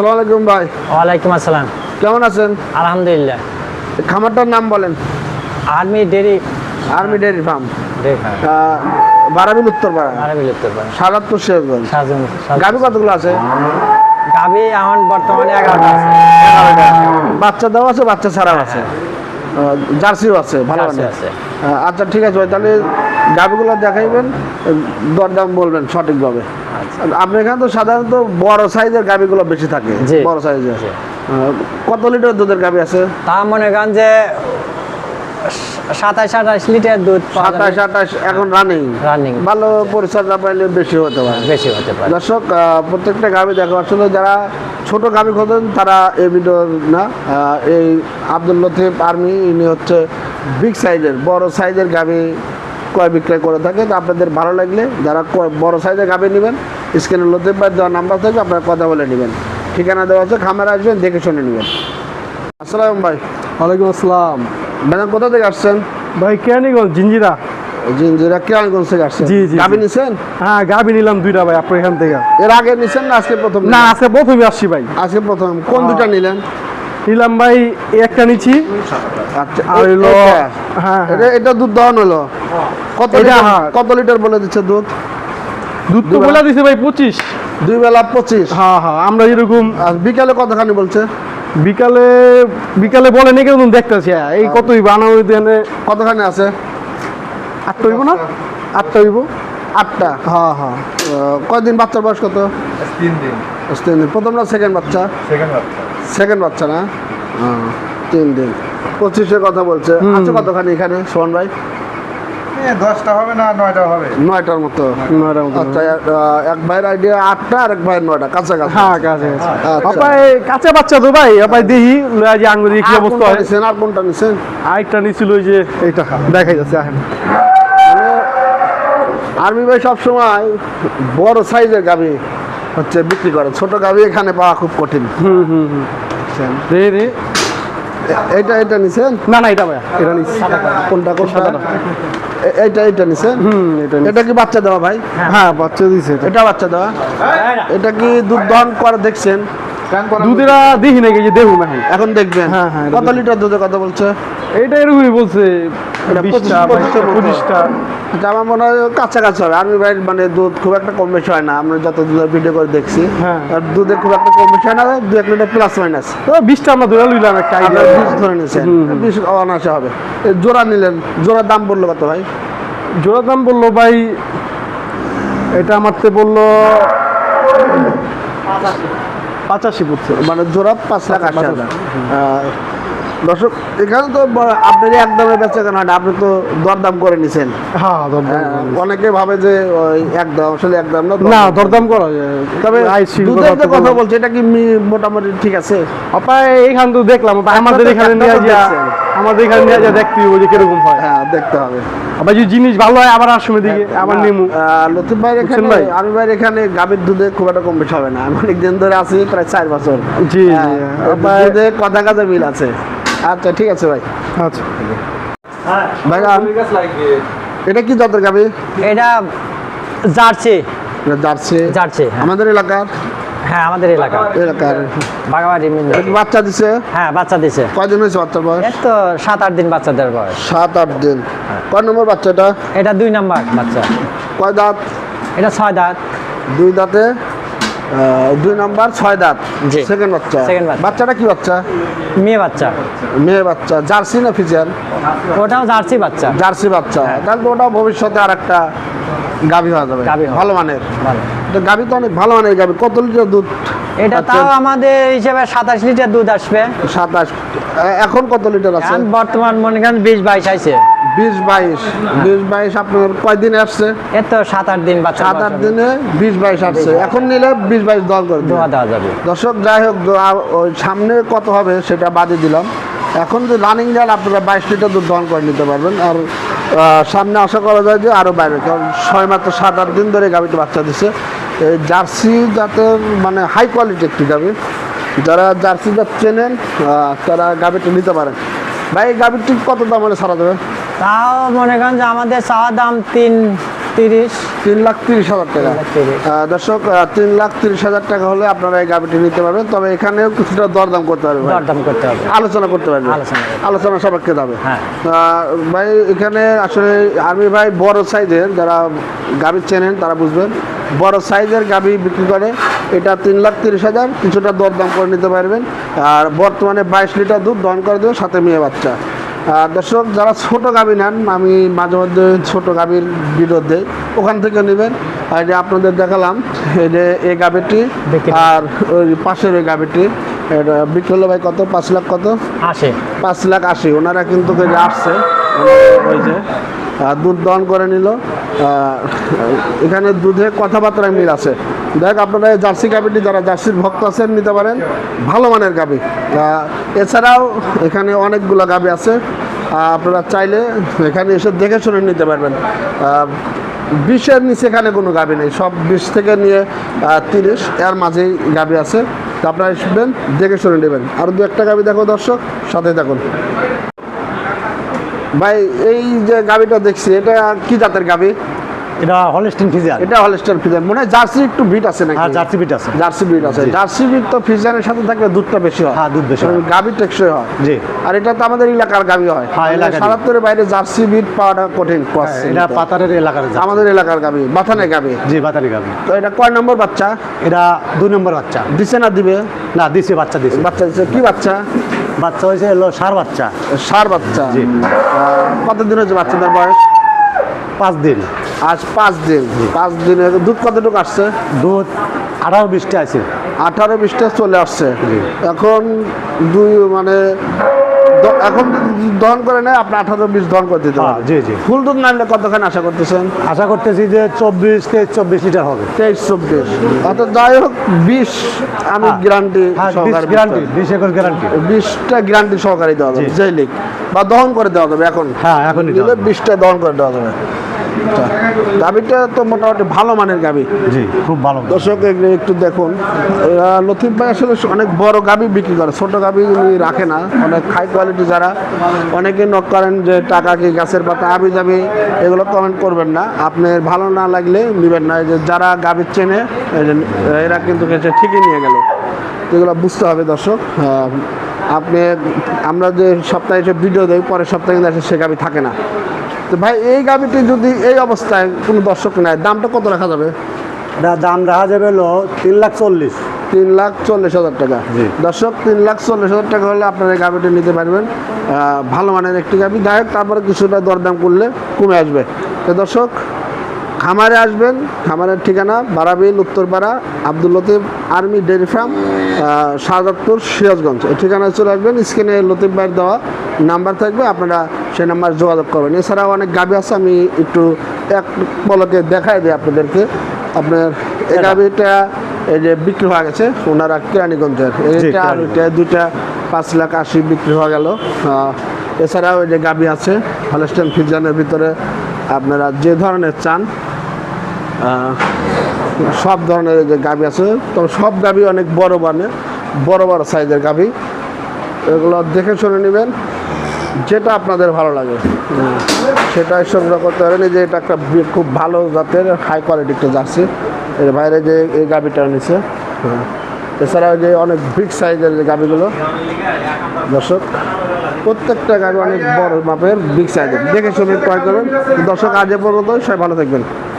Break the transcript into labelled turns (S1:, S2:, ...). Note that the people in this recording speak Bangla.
S1: আসসালামু আলাইকুম ভাই।
S2: ওয়ালাইকুম আসসালাম।
S1: কেমন আছেন?
S2: আলহামদুলিল্লাহ।
S1: খামারটার নাম বলেন।
S2: Army dairy
S1: army dairy farm. Barabil Uttarpara.
S2: আরবি লিখতে পারেন
S1: সারাত্তর শেখগঞ্জ
S2: সাজন।
S1: কতগুলো আছে?
S2: গাবি এখন বর্তমানে এগারোটা আছে।
S1: বাচ্চা দেওয়া আছে বাচ্চা ছাড়াও আছে। জার্সিও আছে ভালো
S2: আছে।
S1: আচ্ছা ঠিক আছে ভাই তাহলে গাভিগুলো দেখাইবেন দরদাম বলবেন সঠিকভাবে। আপনার এখানে তো সাধারণত বড় সাইজের গাভিগুলো বেশি থাকে। বড় সাইজের। কত লিটার দুধের গাভি আছে?
S2: তা মনে করেন যে সাতাশ আঠাশ লিটার দুধ
S1: সাতাশ আঠাশ এখন রানিং
S2: রানিং
S1: ভালো পরিচর্যা পাইলে বেশি হতে পারে।
S2: বেশি হতে পারে।
S1: দর্শক প্রত্যেকটা গাভি দেখো আসলে যারা ছোট গাভি খোঁজেন তারা এই না এই আব্দুল লতিফ আর্মি ইনি হচ্ছে বিগ সাইজের বড় সাইজের গাভি ক্রয় বিক্রয় করে থাকে। তো আপনাদের ভালো লাগলে যারা বড় সাইজের গাভি নেবেন স্ক্রিনে লতিফ ভাই দেওয়া নাম্বার থেকে আপনারা কথা বলে নেবেন। ঠিকানা দেওয়া আছে খামারে আসবেন দেখে শুনে নেবেন। আসসালাম ভাই।
S3: ওয়ালাইকুম আসসালাম।
S1: ম্যাডাম কোথা থেকে আসছেন?
S3: ভাই কেরানীগঞ্জ জিঞ্জিরা
S1: জিঞ্জিরা কিরানগঞ্জ থেকে আসছেন?
S3: জি, জি।
S1: নিছেন?
S3: হ্যাঁ গাবি নিলাম দুইটা ভাই আপনার এখান থেকে।
S1: এর আগে নিছেন না আজকে প্রথম
S3: না আজকে প্রথমে আসছি ভাই।
S1: আজকে প্রথম। কোন দুটা নিলেন?
S3: নিলাম ভাই একটা নিচ্ছি।
S1: আচ্ছা
S3: আর হলো-? হ্যাঁ, হ্যাঁ।
S1: এটা- দুধ দহন হলো। কত
S3: হ্যাঁ।
S1: কত লিটার বলে দিচ্ছে দুধ?
S3: দুধ তো বলে দিছে ভাই পঁচিশ।
S1: দুই বেলা পঁচিশ?
S3: হ্যাঁ হ্যাঁ আমরা এরকম
S1: আর বিকালে কতখানি বলছে?
S3: বিকালে বিকালে বলে নাকি একদম দেখতেছি হ্যাঁ, এই কতই বানাবো দেনে
S1: কতখানি আছে?
S3: আটটা হইব না? আটটা হইব।
S1: আটটা?
S3: হ্যাঁ হ্যাঁ।
S1: কয়দিন বাচ্চার বয়স কত?
S4: তিন দিন।
S1: তিন দিন। প্রথম না সেকেন্ড বাচ্চা?
S4: সেকেন্ড বাচ্চা।
S1: সেকেন্ড বাচ্চা না? তিন দিন। পঁচিশের কথা বলছে। আছে কতখানি এখানে সোহান ভাই?
S4: দশটা হবে না নয়টা হবে।
S1: নয়টার মতো।
S3: নয়টার মতো।
S1: আচ্ছা এক- ভাইয়ের আইডিয়া আটটা আর এক ভাইয়ের নয়টা কাছাকাছি।
S3: হ্যাঁ কাছে
S1: আচ্ছা।
S3: আপাই কাঁচা বাচ্চা তো ভাই আপাই দেখি লয়া যে আঙ্গুরি কি
S1: আর
S3: অবস্থা?
S1: কোনটা আর কোনটা নিছেন?
S3: আরেকটা নিছিল ওই যে এইটা। দেখাই যাচ্ছে এখন
S1: আর্মি ভাই সবসময় বড় সাইজের গাভি। হচ্ছে বিক্রি করে ছোট গাভি এখানে পাওয়া খুব কঠিন।
S3: হুম হুম হুম। রে রে
S1: এটা এটা নিছেন?
S3: না না এটা ভাইয়া। এটা নিচ্ছি
S1: কোনটা কোনটা?
S3: সাদাটা।
S1: এ- এইটা এটা নিছেন?
S3: হুম এটা
S1: এটা কি বাচ্চা দেওয়া ভাই?
S3: হ্যাঁ। বাচ্চা দিছে এটা।
S1: এটা বাচ্চা দেওয়া। এটা কি দুধ দহন করে দেখছেন?
S3: দুধেরা দেখি নাকি যে দেখুন এখন।
S1: এখন দেখবেন।
S3: হ্যাঁ, হ্যাঁ, এটা
S1: কত লিটার দুধের কথা বলছে?
S3: এইটা এরকমই বলছে।
S1: এটা
S3: বিশটা। পঁচিশটা।
S1: আমার মনে হয় কাছাকাছি হবে। আর্মি ভাইয়ের মানে দুধ খুব একটা কম বেশি হয় না। আমরা যত দুধের ভিডিও করে দেখছি।
S3: হ্যাঁ।
S1: দুধে খুব একটা কম বেশি হয় না। দু এক লিটার প্লাস মাইনাস
S3: তো বিশটা আমরা ধরে লইলাম একটা
S1: বিশ ধরে নিয়েছেন। বিশ অনাসে হবে। জোড়া নিলেন। জোড়ার দাম বলল কত ভাই?
S3: জোড়া দাম বলল ভাই এটা আমার আমারতে বলল পাঁচাশি। পড়ছে
S1: মানে জোড়া পাঁচ লাখ আশি হাজার। দর্শক এখানে তো বেচা কেন হয় আপনি তো দরদাম করে নিছেন।
S3: হ্যাঁ
S1: অনেকে ভাবে যে আসলে একদম না
S3: না
S1: দরদাম।
S3: করা
S1: তবে
S3: আইসি
S1: দুধের যে কথা বলছে এটা কি মোটামুটি ঠিক আছে?
S3: অপায় এইখান তো দেখলাম আমাদের এখানে নিয়ে যা আমাদের এখানে নিয়ে যা দেখতে হবে যে কীরকম হয়।
S1: হ্যাঁ দেখতে হবে।
S3: আবার যদি জিনিস ভালো হয় আবার আসবে দিকে আবার নেমু।
S1: লতিফ ভাই এখানে? আমি ভাই এখানে গাভীর দুধে খুব একটা কম বেশি হবে না। আমি অনেকদিন ধরে আছি প্রায় চার বছর।
S3: জি,
S1: হ্যাঁ,
S3: জি।
S1: আবার দুধে কথা কাজে মিল আছে। আচ্ছা ঠিক আছে ভাই।
S3: আচ্ছা।
S1: ভাই এটা কি জাতের গাভী?
S2: এটা জার্সি।
S1: জার্সি।
S2: জার্সি হ্যাঁ।
S1: আমাদের এলাকার?
S2: হ্যাঁ আমাদের এলাকা
S1: এলাকার।
S2: বাগাবাড়ি
S1: বাচ্চা দিছে?
S2: হ্যাঁ বাচ্চা দিছে।
S1: কয়দিন হয়েছে বাচ্চার বয়স?
S2: এর তো সাত আট দিন বাচ্চা বাচ্চাদের বয়স।
S1: সাত আট দিন। কয় নম্বর বাচ্চাটা?
S2: এটা দুই নাম্বার বাচ্চা।
S1: কয় দাঁত?
S2: এটা ছয় দাঁত।
S1: দুই দাঁতে? দুই নাম্বার ছয় দাঁত। সেকেন্ড বাচ্চা।
S2: বাচ্চা।
S1: বাচ্চাটা কি বাচ্চা?
S2: মেয়ে বাচ্চা।
S1: মেয়ে বাচ্চা। জার্সি না ফিজিয়ান?
S2: ওটাও জার্সি বাচ্চা।
S1: জার্সি বাচ্চা। তাহলে তো ওটা ভবিষ্যতে আর একটা গাভী হয়ে যাবে।
S2: গাভী
S1: ভালো মানের। গাভী তো অনেক ভালো মানের গাভী। কত লিটার দুধ
S2: এটা তাও আমাদের হিসেবে সাতাশ লিটার দুধ আসবে।
S1: সাতাশ। এখন কত লিটার আছে?
S2: বর্তমান মনে করেন বিশ বাইশ আছে
S1: বিশ বাইশ। বিশ বাইশ আপনার কয়দিনে আসছে?
S2: সাত আট দিন বাচ্চা
S1: সাত আট দিনে বিশ বাইশ আসছে। এখন নিলে বিশ বাইশ দল করে
S2: দেওয়া যাবে।
S1: দর্শক যাই হোক ওই সামনে কত হবে সেটা বাদে দিলাম। এখন যে রানিং যান আপনারা বাইশ লিটার দুধ দহন করে নিতে পারবেন। আর সামনে আশা করা যায় যে আরও বাইরে। কারণ ছয় মাত্র সাত আট দিন ধরে গাভিটা বাচ্চা দিছে। এই জার্সি জাতের মানে হাই কোয়ালিটি একটি গাভি। যারা জার্সি জাত চেনেন তারা গাভিটা নিতে পারেন। ভাই এই গাভিটি কত দাম হলে সারা দেবে?
S2: তাও মনে করেন যে আমাদের চাওয়া দাম তিন তিরিশ।
S1: তিন লাখ তিরিশ হাজার টাকা। দর্শক তিন লাখ তিরিশ হাজার টাকা হলে আপনারা এই গাভিটি নিতে পারবেন। তবে এখানেও কিছুটা দরদাম করতে পারবেন
S2: দরদাম করতে হবে।
S1: আলোচনা করতে পারবেন।
S2: আলোচনা
S1: সাপেক্ষে যাবে।
S2: হ্যাঁ।
S1: ভাই এখানে আসলে আর্মি ভাই বড় সাইজের যারা গাভি চেনেন তারা বুঝবেন। বড় সাইজের গাভি বিক্রি করে এটা তিন লাখ তিরিশ হাজার কিছুটা দরদাম করে নিতে পারবেন। আর বর্তমানে বাইশ লিটার দুধ দহন করে দেবে সাথে মেয়ে বাচ্চা। দর্শক যারা ছোট গাভি নেন আমি মাঝে মধ্যে ছোট গাভির বিরুদ্ধে ওখান থেকে নেবেন। আর যে আপনাদের দেখালাম এই যে এই গাভিটি আর ওই পাশের ওই গাভিটি এটা বিক্রি হলো ভাই কত? পাঁচ লাখ কত?
S2: আসে
S1: পাঁচ লাখ আশি। ওনারা কিন্তু আসছে ওই যে দুধ দহন করে নিল। এখানে দুধে কথাবার্তায় মিল আছে। দেখ, আপনারা জার্সি গাভিটি যারা জার্সির ভক্ত আছেন, নিতে পারেন। ভালো মানের গাভি। এছাড়াও এখানে অনেকগুলো গাভি আছে। আপনারা চাইলে এখানে এসে দেখে শুনে নিতে পারবেন। বিশের নিচে এখানে কোনো গাভি নেই। সব বিশ থেকে নিয়ে তিরিশ, এর মাঝেই গাভি আছে। আপনারা আসবেন, দেখে শুনে নেবেন। আর দু একটা গাভি দেখো দর্শক সাথে দেখুন ভাই, এই যে গাভিটা দেখছি, এটা কি জাতের গাভি?
S3: এটা হলস্টিন ফিজার
S1: এটা হলস্টার ফিজার মনে হয় জার্সি একটু বিট আছে নাকি?
S3: আর জার্সি বিট আছে।
S1: জার্সি বিট আছে। জার্সি বিট তো ফিজারের সাথে থাকলে দুধটা বেশি হয়।
S3: হ্যাঁ, দুধ বেশি হয়।
S1: গাভি টেকসই হয়।
S3: জি।
S1: আর এটা তো আমাদের এলাকার গাভি হয়।
S3: হ্যাঁ, এলাকারই।
S1: সারাত্তরের বাইরে জার্সি বিট পাওয়াটা কঠিন। cost
S3: এটা পাতারের এলাকার।
S1: আমাদের এলাকার গাভি। বাথানে গাভি।
S3: জি বাতানি গাবি
S1: তো এটা কয় নম্বর বাচ্চা?
S3: এটা দুই নম্বর বাচ্চা।
S1: দিছে না দিবে?
S3: না দিছে বাচ্চা দিছে।
S1: বাচ্চা দিছে। কি বাচ্চা?
S3: বাচ্চা হয়েছে হলো সার বাচ্চা।
S1: সার বাচ্চা।
S3: জি।
S1: কতদিন হয়েছে বাচ্চাদের বয়স?
S3: পাঁচ দিন।
S1: আজ পাঁচ দিন। পাঁচ দিনে দুধ কতটুকু আসছে?
S3: দুধ আঠারো বিশটা আছে।
S1: আঠারো বিশটা চলে আসছে। এখন দুই মানে এখন দহন করে নেয় আপনি আঠারো বিশ দহন করে দিতে
S3: হ্যাঁ,
S1: পারেন
S3: জি, জি।
S1: ফুল দুধ নামলে কতখানি আশা করতেছেন?
S3: আশা করতেছি যে চব্বিশ থেকে চব্বিশ লিটার হবে।
S1: তেইশ চব্বিশ। অর্থাৎ যাই হোক বিশ আমি
S3: হ্যাঁ।
S1: গ্যারান্টি
S3: হ্যাঁ গ্যারান্টি বিশ একর গ্যারান্টি
S1: বিশটা গ্যারান্টি সহকারে দেওয়া যাবে
S3: জি।
S1: যেই বা দহন করে দেওয়া যাবে এখন।
S3: হ্যাঁ যাবে।
S1: বিশটা দহন করে দেওয়া যাবে। গাভিটা তো মোটামুটি ভালো মানের গাভি।
S3: জি খুব ভালো
S1: দর্শক একটু দেখুন। লতিফ ভাই আসলে অনেক বড় গাবি বিক্রি করে ছোট গাবি রাখে না। অনেক হাই কোয়ালিটি যারা অনেকে নক করেন যে টাকা কি গাছের পাতা? আবি যাবি এগুলো কমেন্ট করবেন না। আপনার ভালো না লাগলে নেবেন না। যে যারা গাভীর চেনে এরা কিন্তু ঠিকই নিয়ে গেল। এগুলো বুঝতে হবে দর্শক। আপনি আমরা যে সপ্তাহে এসে ভিডিও দেই পরের সপ্তাহে কিন্তু এসে সে গাভি থাকে না। তো ভাই এই গাভিটি যদি এই অবস্থায় কোনো দর্শক নেয় দামটা কত রাখা যাবে?
S3: এটা দাম রাখা যাবে হলো তিন লাখ চল্লিশ।
S1: তিন লাখ চল্লিশ হাজার টাকা।
S3: জি।
S1: দর্শক তিন লাখ চল্লিশ হাজার টাকা হলে আপনারা এই গাভিটি নিতে পারবেন। ভালো মানের একটি গাভি। যাই হোক তারপরে কিছুটা দরদাম করলে কমে আসবে। তো দর্শক খামারে আসবেন খামারের ঠিকানা Barabil Uttarpara Abdul Latif army dairy farm Shahjadpur Sirajganj. এই ঠিকানায় চলে আসবেন। স্ক্রিনে লতিফ ভাইয়ের দেওয়া নাম্বার থাকবে আপনারা সেই নাম্বার যোগাযোগ করবেন। এছাড়াও অনেক গাভি আছে আমি একটু এক পলকে দেখাই দিই আপনাদেরকে। আপনার এই গাভিটা এই যে বিক্রি হয়ে গেছে ওনারা কেরানীগঞ্জের। এইটা আর। ওইটা দুইটা পাঁচ লাখ আশি বিক্রি হয়ে গেল। এছাড়াও এই যে গাভি আছে হলস্টেন ফিজানের ভিতরে আপনারা যে ধরনের চান সব ধরনের এই যে গাভি আছে। তবে সব গাভি অনেক বড় মানে বড় বড় সাইজের গাভি। এগুলো দেখে শুনে নেবেন। যেটা আপনাদের ভালো লাগে। সেটাই সংগ্রহ করতে পারেন যে এটা একটা খুব ভালো জাতের হাই কোয়ালিটি একটা জার্সি। এর বাইরে যে এই গাভিটা নিছে। এছাড়াও যে অনেক বিগ সাইজের যে গাভিগুলো। দর্শক, প্রত্যেকটা গাভি অনেক বড় মাপের বিগ সাইজের দেখে শুনে ক্রয় করুন দর্শক, আজ পর্যন্ত সবাই ভালো থাকবেন।